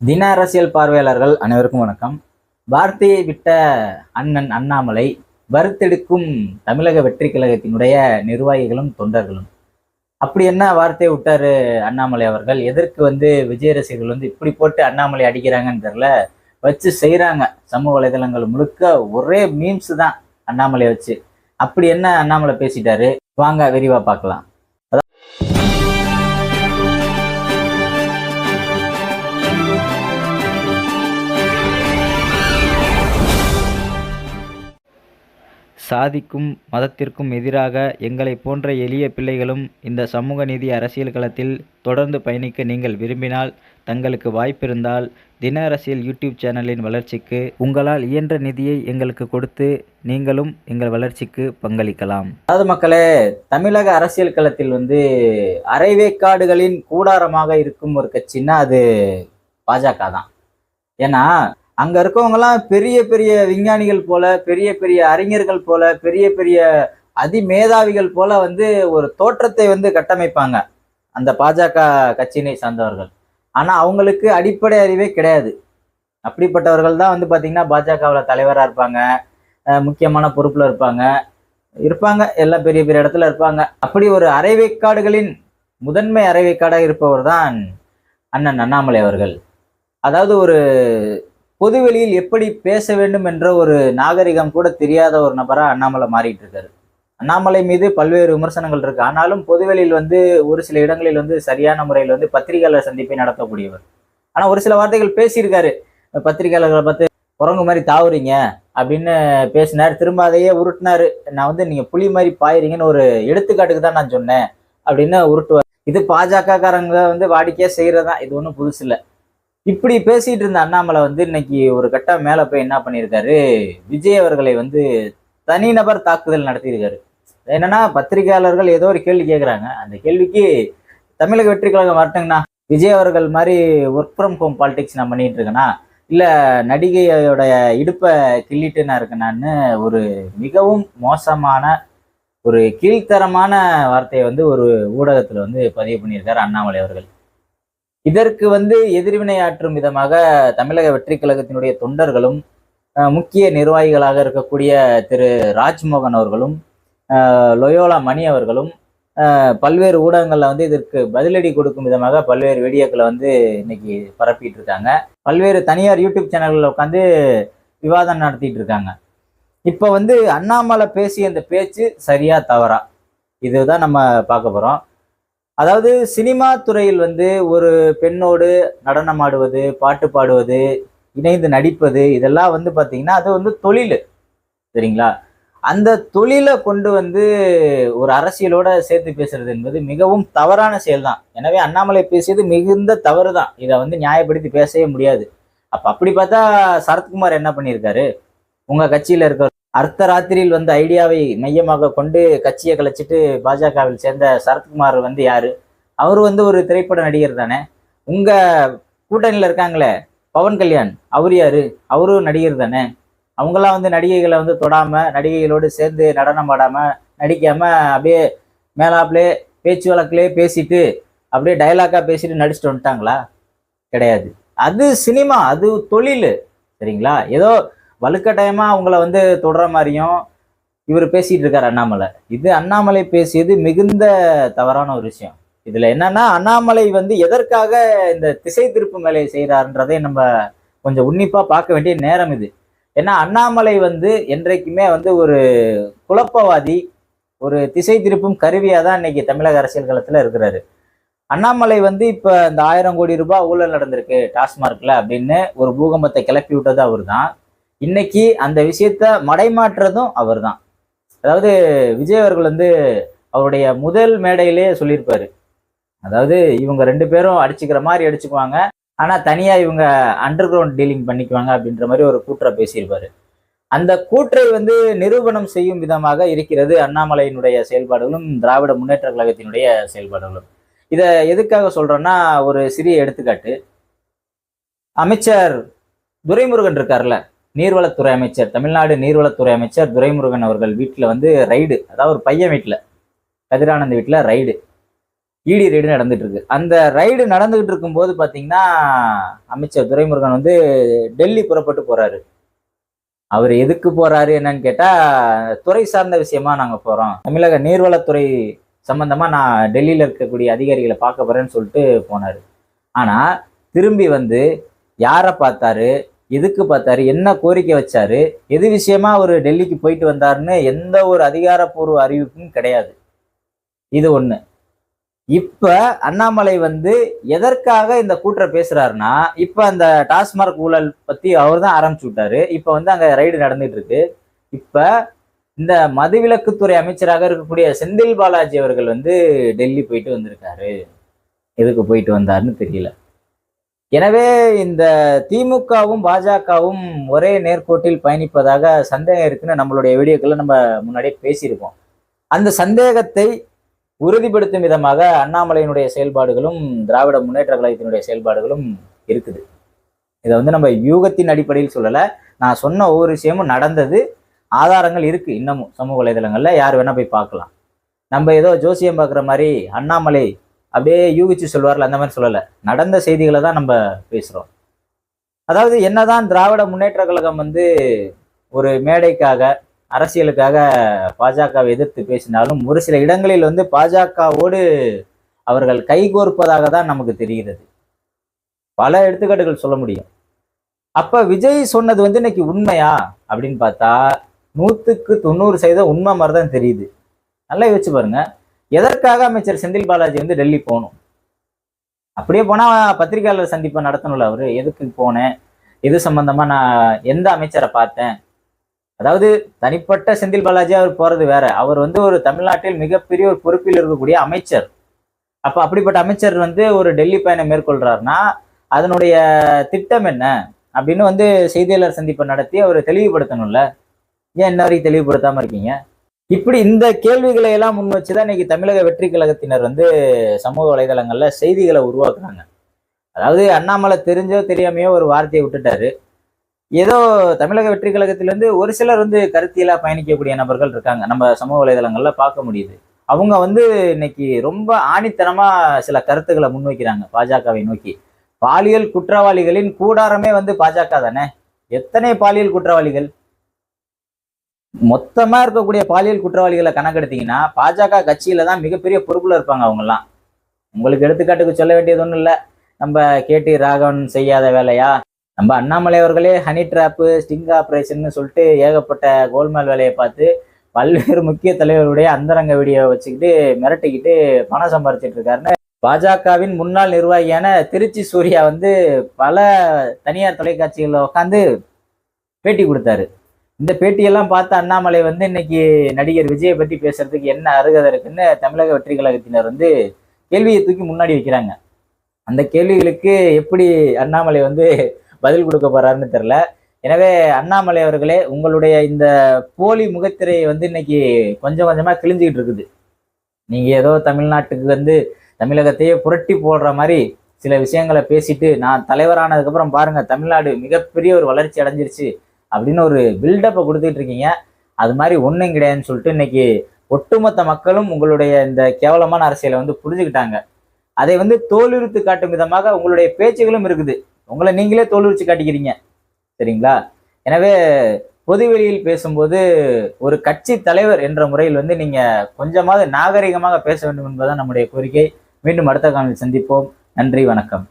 தின அரசியல் பார்வையாளர்கள் அனைவருக்கும் வணக்கம். வார்த்தையை விட்ட அண்ணன் அண்ணாமலை வறுத்தெடுக்கும் தமிழக வெற்றி கழகத்தினுடைய நிர்வாகிகளும் தொண்டர்களும். அப்படி என்ன வார்த்தையை விட்டாரு அண்ணாமலை அவர்கள்? எதற்கு வந்து விஜய் ரசிகர்கள் வந்து இப்படி போட்டு அண்ணாமலை அடிக்கிறாங்கன்னு தெரில வச்சு செய்கிறாங்க சமூக வலைதளங்கள் முழுக்க ஒரே மீம்ஸ் தான் அண்ணாமலையை வச்சு. அப்படி என்ன அண்ணாமலை பேசிட்டாரு? வாங்க விரிவாக பார்க்கலாம். சாதிக்கும் மதத்திற்கும் எதிராக எங்களை போன்ற எளிய பிள்ளைகளும் இந்த சமூக நீதி அரசியல் களத்தில் தொடர்ந்து பயணிக்க நீங்கள் விரும்பினால் தங்களுக்கு வாய்ப்பிருந்தால் தின அரசியல் யூடியூப் சேனலின் வளர்ச்சிக்கு உங்களால் இயன்ற நிதியை எங்களுக்கு கொடுத்து நீங்களும் எங்கள் வளர்ச்சிக்கு பங்களிக்கலாம். அதாவது மக்களே தமிழக அரசியல் களத்தில் வந்து அரைவேக்காடுகளின் கூடாரமாக இருக்கும் ஒரு கட்சின்னா அது பாஜக தான் ஏன்னா அங்க இருக்கவங்கலாம் பெரிய பெரிய விஞ்ஞானிகள் போல பெரிய பெரிய அறிஞர்கள் போல பெரிய பெரிய அதிமேதாவிகள் போல வந்து ஒரு தோற்றத்தை வந்து கட்டமைப்பாங்க அந்த பாஜக கட்சியினை சார்ந்தவர்கள். ஆனால் அவங்களுக்கு அடிப்படை அறிவே கிடையாது. அப்படிப்பட்டவர்கள் தான் வந்து பாத்தீங்கன்னா பாஜகவில் தலைவராக இருப்பாங்க. முக்கியமான பொறுப்பில் இருப்பாங்க. இருப்பாங்க. எல்லாம் பெரிய பெரிய இடத்துல இருப்பாங்க. அப்படி ஒரு அரைவேக்காடுகளின் முதன்மை அரைவேக்காடாக இருப்பவர் தான் அண்ணன் அண்ணாமலை அவர்கள். அதாவது ஒரு பொதுவெளியில் எப்படி பேச வேண்டும் என்ற ஒரு நாகரிகம் கூட தெரியாத ஒரு நபரா அண்ணாமலை மாறிட்டு இருக்காரு அண்ணாமலை மீது பல்வேறு விமர்சனங்கள் இருக்கு. ஆனாலும் பொதுவெளியில் வந்து ஒரு சில இடங்களில் வந்து சரியான முறையில் வந்து பத்திரிகையாளர் சந்திப்பை நடத்தக்கூடியவர். ஆனால் ஒரு சில வார்த்தைகள் பேசியிருக்காரு. பத்திரிகையாளர்களை பார்த்து குரங்கு மாதிரி தாவுறீங்க அப்படின்னு பேசினார். திரும்ப அதையே உருட்டினாரு. நான் வந்து நீங்கள் புலி மாதிரி பாயிறீங்கன்னு ஒரு எடுத்துக்காட்டுக்கு தான் நான் சொன்னேன் அப்படின்னு உருட்டுவார். இது பாஜக காரங்க வந்து வாடிக்கையாக செய்கிறதான் இது ஒன்றும் புதுசு இல்லை இப்படி பேசிட்டு இருந்த அண்ணாமலை வந்து இன்னைக்கு ஒரு கட்டம் மேல போய் என்ன பண்ணியிருக்காரு? விஜய் அவர்களை வந்து தனிநபர் தாக்குதல் நடத்தியிருக்காரு. என்னன்னா பத்திரிகையாளர்கள் ஏதோ ஒரு கேள்வி கேட்குறாங்க அந்த கேள்விக்கு தமிழக வெற்றி கழகம் வரட்டுங்கண்ணா. விஜய் அவர்கள் மாதிரி ஒர்க் ஃப்ரம் ஹோம் பாலிடிக்ஸ் நான் பண்ணிட்டு இருக்கேனா? இல்ல நடிகையோட இடுப்பை கிள்ளிட்டு நான் இருக்கேனான்னு ஒரு மிகவும் மோசமான ஒரு கீழ்த்தரமான வார்த்தையை வந்து ஒரு ஊடகத்துல வந்து பதிவு பண்ணியிருக்காரு அண்ணாமலை அவர்கள். இதற்கு வந்து எதிர்வினையாற்றும் விதமாக தமிழக வெற்றி கழகத்தினுடைய தொண்டர்களும் முக்கிய நிர்வாகிகளாக இருக்கக்கூடிய திரு. ராஜ்மோகன் அவர்களும் லொயோலா மணி அவர்களும் பல்வேறு ஊடகங்களில் வந்து இதற்கு பதிலடி கொடுக்கும் விதமாக பல்வேறு வீடியோக்களை வந்து இன்னைக்கு பரப்பிட்டு இருக்காங்க பல்வேறு தனியார் யூடியூப் சேனல்களில் உட்காந்து விவாதம் நடத்திட்டு இருக்காங்க இப்போ வந்து அண்ணாமலை பேசிய அந்த பேச்சு சரியா தவறா? இதுதான் நம்ம பார்க்க போகிறோம் அதாவது சினிமா துறையில் வந்து ஒரு பெண்ணோடு நடனம் ஆடுவது பாட்டு பாடுவது இணைந்து நடிப்பது இதெல்லாம் வந்து பார்த்தீங்கன்னா அது வந்து தொழில். சரிங்களா? அந்த தொழிலை கொண்டு வந்து ஒரு அரசியலோட சேர்த்து பேசுறது என்பது மிகவும் தவறான செயல் தான் எனவே அண்ணாமலை பேசியது மிகுந்த தவறு தான் இதை வந்து நியாயப்படுத்தி பேசவே முடியாது. அப்ப அப்படி பார்த்தா சரத்குமார் என்ன பண்ணியிருக்காரு? உங்க கட்சியில இருக்க அர்த்த ராத்திரியில் வந்த ஐடியாவை மையமாக கொண்டு கட்சியை கலைச்சிட்டு பாஜகவில் சேர்ந்த சரத்குமார் வந்து யாரு? அவர் வந்து ஒரு திரைப்பட நடிகர் தானே. உங்க கூட்டணியில் இருக்காங்களே பவன் கல்யாண் அவர் யாரு? அவரும் நடிகர் தானே. அவங்களாம் வந்து நடிகைகளை வந்து தொடாம நடிகைகளோடு சேர்ந்து நடனம் ஆடாம நடிக்காம அப்படியே மேலாப்லே பேச்சு வழக்கிலே பேசிட்டு அப்படியே டைலாக்காக பேசிட்டு நடிச்சுட்டு வந்துட்டாங்களா? கிடையாது. அது சினிமா அது தொழில். சரிங்களா? ஏதோ வலுக்கட்டாயமாக அவங்கள வந்து தொடர மாதிரியும் இவர் பேசிகிட்டு இருக்கார் அண்ணாமலை. இது அண்ணாமலை பேசியது மிகுந்த தவறான ஒரு விஷயம். இதில் என்னன்னா அண்ணாமலை வந்து எதற்காக இந்த திசை திருப்பு வேலையை செய்கிறாருன்றதை நம்ம கொஞ்சம் உன்னிப்பாக பார்க்க வேண்டிய நேரம் இது. ஏன்னா அண்ணாமலை வந்து என்றைக்குமே வந்து ஒரு குழப்பவாதி ஒரு திசை திருப்பும் கருவியாக தான் இன்னைக்கு தமிழக அரசியல் களத்தில் இருக்கிறாரு. அண்ணாமலை வந்து இப்போ இந்த ஆயிரம் கோடி ரூபாய் ஊழல் நடந்திருக்கு டாஸ்மார்க்கில் அப்படின்னு ஒரு பூகம்பத்தை கிளப்பி விட்டது அவர் தான் இன்னைக்கு அந்த விஷயத்த மடைமாற்றுறதும் அவர் தான் அதாவது விஜய் அவர்கள் வந்து அவருடைய முதல் மேடையிலே சொல்லியிருப்பாரு. அதாவது இவங்க ரெண்டு பேரும் அடிச்சுக்கிற மாதிரி அடிச்சுக்குவாங்க. ஆனால் தனியாக இவங்க அண்டர் கிரவுண்ட் டீலிங் பண்ணிக்குவாங்க அப்படின்ற மாதிரி ஒரு கூற்றை பேசியிருப்பாரு. அந்த கூற்றை வந்து நிரூபணம் செய்யும் விதமாக இருக்கிறது அண்ணாமலையினுடைய செயல்பாடுகளும் திராவிட முன்னேற்ற கழகத்தினுடைய செயல்பாடுகளும். இதை எதுக்காக சொல்கிறேன்னா ஒரு சிறிய எடுத்துக்காட்டு. அமைச்சர் துரைமுருகன் இருக்கார்ல நீர்வளத்துறை அமைச்சர் தமிழ்நாடு நீர்வளத்துறை அமைச்சர் துரைமுருகன் அவர்கள் வீட்டில் வந்து ரைடு அதாவது ஒரு பையன் வீட்டில் கதிரானந்த் வீட்டில் ரைடு இடி ரைடு நடந்துட்டு இருக்கு. அந்த ரைடு நடந்துகிட்டு இருக்கும்போது பார்த்தீங்கன்னா அமைச்சர் துரைமுருகன் வந்து டெல்லி புறப்பட்டு போறாரு. அவர் எதுக்கு போறாரு என்னன்னு கேட்டால் துறை சார்ந்த விஷயமா நாங்கள் போகிறோம் தமிழக நீர்வளத்துறை சம்பந்தமாக நான் டெல்லியில் இருக்கக்கூடிய அதிகாரிகளை பார்க்க போறேன்னு சொல்லிட்டு போனார். ஆனால் திரும்பி வந்து யாரை பார்த்தாரு? எதுக்கு பார்த்தாரு? என்ன கோரிக்கை வச்சாரு? எது விஷயமா அவர் டெல்லிக்கு போயிட்டு வந்தாருன்னு எந்த ஒரு அதிகாரப்பூர்வ அறிவிப்பும் கிடையாது. இது ஒண்ணு. இப்ப அண்ணாமலை வந்து எதற்காக இந்த கூற்றை பேசுறாருன்னா இப்ப அந்த டாஸ்மார்க் ஊழல் பத்தி அவர் தான் ஆரம்பிச்சு விட்டாரு. இப்ப வந்து அங்க ரைடு நடந்துட்டு இருக்கு. இப்ப இந்த மதுவிலக்குத்துறை அமைச்சராக இருக்கக்கூடிய செந்தில் பாலாஜி அவர்கள் வந்து டெல்லி போயிட்டு வந்திருக்காரு. எதுக்கு போயிட்டு வந்தாருன்னு தெரியல. எனவே இந்த திமுகவும் பாஜகவும் ஒரே நேர்கோட்டில் பயணிப்பதாக சந்தேகம் இருக்குன்னு நம்மளுடைய வீடியோக்களை நம்ம முன்னாடியே பேசியிருக்கோம். அந்த சந்தேகத்தை உறுதிப்படுத்தும் விதமாக அண்ணாமலையினுடைய செயல்பாடுகளும் திராவிட முன்னேற்ற கழகத்தினுடைய செயல்பாடுகளும் இருக்குது. இதை வந்து நம்ம யூகத்தின் அடிப்படையில் சொல்லலை. நான் சொன்ன ஒவ்வொரு விஷயமும் நடந்தது ஆதாரங்கள் இருக்குது இன்னமும் சமூக வலைதளங்களில். யார் வேணால் போய் பார்க்கலாம். நம்ம ஏதோ ஜோசியம் பார்க்குற மாதிரி அண்ணாமலை அப்படியே யூகிச்சு சொல்வார்ல அந்த மாதிரி சொல்லலை. நடந்த செய்திகளை தான் நம்ம பேசுகிறோம் அதாவது என்னதான் திராவிட முன்னேற்ற கழகம் வந்து ஒரு மேடைக்காக அரசியலுக்காக பாஜகவை எதிர்த்து பேசினாலும் ஒரு சில இடங்களில் வந்து பாஜகவோடு அவர்கள் கைகோர்ப்பதாக தான் நமக்கு தெரிகிறது. பல எடுத்துக்காட்டுகள் சொல்ல முடியும். அப்ப விஜய் சொன்னது வந்து இன்னைக்கு உண்மையா? அப்படின்னு பார்த்தா நூற்றுக்கு தொண்ணூறு சதவீதம் உண்மை மாதிரி தான் தெரியுது. நல்லா யோசிச்சு பாருங்க. எதற்காக அமைச்சர் செந்தில் பாலாஜி வந்து டெல்லி போகணும்? அப்படியே போனால் பத்திரிகையாளர் சந்திப்பை நடத்தணும்ல அவர்? எதுக்கு போனேன்? எது சம்பந்தமாக நான் எந்த அமைச்சரை பார்த்தேன்? அதாவது தனிப்பட்ட செந்தில் பாலாஜி அவர் போகிறது வேற. அவர் வந்து ஒரு தமிழ்நாட்டில் மிகப்பெரிய ஒரு பொறுப்பில் இருக்கக்கூடிய அமைச்சர். அப்போ அப்படிப்பட்ட அமைச்சர் வந்து ஒரு டெல்லி பயணம் மேற்கொள்கிறாருன்னா அதனுடைய திட்டம் என்ன? அப்படின்னு வந்து செய்தியாளர் சந்திப்பை நடத்தி அவர் தெளிவுபடுத்தணும்ல. ஏன் இன்ன வரைக்கும் தெளிவுபடுத்தாமல் இருக்கீங்க? இப்படி இந்த கேள்விகளை எல்லாம் முன் வச்சுதான் இன்னைக்கு தமிழக வெற்றி கழகத்தினர் வந்து சமூக வலைதளங்கள்ல செய்திகளை உருவாக்குறாங்க. அதாவது அண்ணாமலை தெரிஞ்சோ தெரியாமையோ ஒரு வார்த்தையை விட்டுட்டாரு. ஏதோ தமிழக வெற்றி கழகத்திலேருந்து ஒரு சிலர் வந்து கருத்தியலாக பயணிக்கக்கூடிய நபர்கள் இருக்காங்க. நம்ம சமூக வலைதளங்கள்ல பார்க்க முடியுது. அவங்க வந்து இன்னைக்கு ரொம்ப ஆணித்தனமா சில கருத்துக்களை முன்வைக்கிறாங்க பாஜகவை நோக்கி. பாலியல் குற்றவாளிகளின் கூடாரமே வந்து பாஜக தானே? எத்தனை பாலியல் குற்றவாளிகள்? மொத்தமாக இருக்கக்கூடிய பாலியல் குற்றவாளிகளை கணக்கெடுத்தீங்கன்னா பாஜக கட்சியில தான் மிகப்பெரிய பொறுப்பில் இருப்பாங்க அவங்கெல்லாம். உங்களுக்கு எடுத்துக்காட்டுக்கு சொல்ல வேண்டியது ஒன்றும் இல்லை. நம்ம கேடி ராகவன் செய்யாத வேலையா? நம்ம அண்ணாமலை அவர்களே ஹனி ட்ராப்பு ஸ்டிங் ஆப்ரேஷன் சொல்லிட்டு ஏகப்பட்ட கோல்மால் வேலையை பார்த்து பல்வேறு முக்கிய தலைவருடைய அந்தரங்க வீடியோவை வச்சுக்கிட்டு மிரட்டிக்கிட்டு பணம் சம்பாரிச்சிட்டு இருக்காருன்னு பாஜகவின் முன்னாள் நிர்வாகியான திருச்சி சூர்யா வந்து பல தனியார் தொலைக்காட்சிகளில் உட்காந்து பேட்டி கொடுத்தாரு. இந்த பேட்டியெல்லாம் பார்த்து அண்ணாமலை வந்து இன்னைக்கு நடிகர் விஜயை பற்றி பேசுறதுக்கு என்ன அருகதை இருக்குன்னு தமிழக வெற்றி கழகத்தினர் வந்து கேள்வியை தூக்கி முன்னாடி வைக்கிறாங்க. அந்த கேள்விகளுக்கு எப்படி அண்ணாமலை வந்து பதில் கொடுக்க போறாருன்னு தெரில எனவே அண்ணாமலை அவர்களே உங்களுடைய இந்த போலி முகத்திரையை வந்து இன்னைக்கு கொஞ்சம் கொஞ்சமாக கிழிஞ்சிக்கிட்டு இருக்குது. நீங்கள் ஏதோ தமிழ்நாட்டுக்கு வந்து தமிழகத்தையே புரட்டி போடுற மாதிரி சில விஷயங்களை பேசிட்டு நான் தலைவரானதுக்கப்புறம் பாருங்கள் தமிழ்நாடு மிகப்பெரிய ஒரு வளர்ச்சி அடைஞ்சிருச்சு. அப்படின்னு ஒரு பில்டப்பை கொடுத்துட்டு இருக்கீங்க அது மாதிரி ஒன்றும் கிடையாதுன்னு சொல்லிட்டு இன்னைக்கு ஒட்டுமொத்த மக்களும் உங்களுடைய இந்த கேவலமான அரசியலை வந்து புரிஞ்சுக்கிட்டாங்க. அதை வந்து தோலுரித்து காட்டும் விதமாக உங்களுடைய பேச்சுகளும் இருக்குது. உங்களை நீங்களே தோலுரிச்சு காட்டிக்கிறீங்க. சரிங்களா? எனவே பொதுவெளியில் பேசும்போது ஒரு கட்சி தலைவர் என்ற முறையில் வந்து நீங்கள் கொஞ்சமாவது நாகரிகமாக பேச வேண்டும் என்பதுதான் நம்முடைய கோரிக்கை. மீண்டும் அடுத்த காலையில் சந்திப்போம். நன்றி வணக்கம்.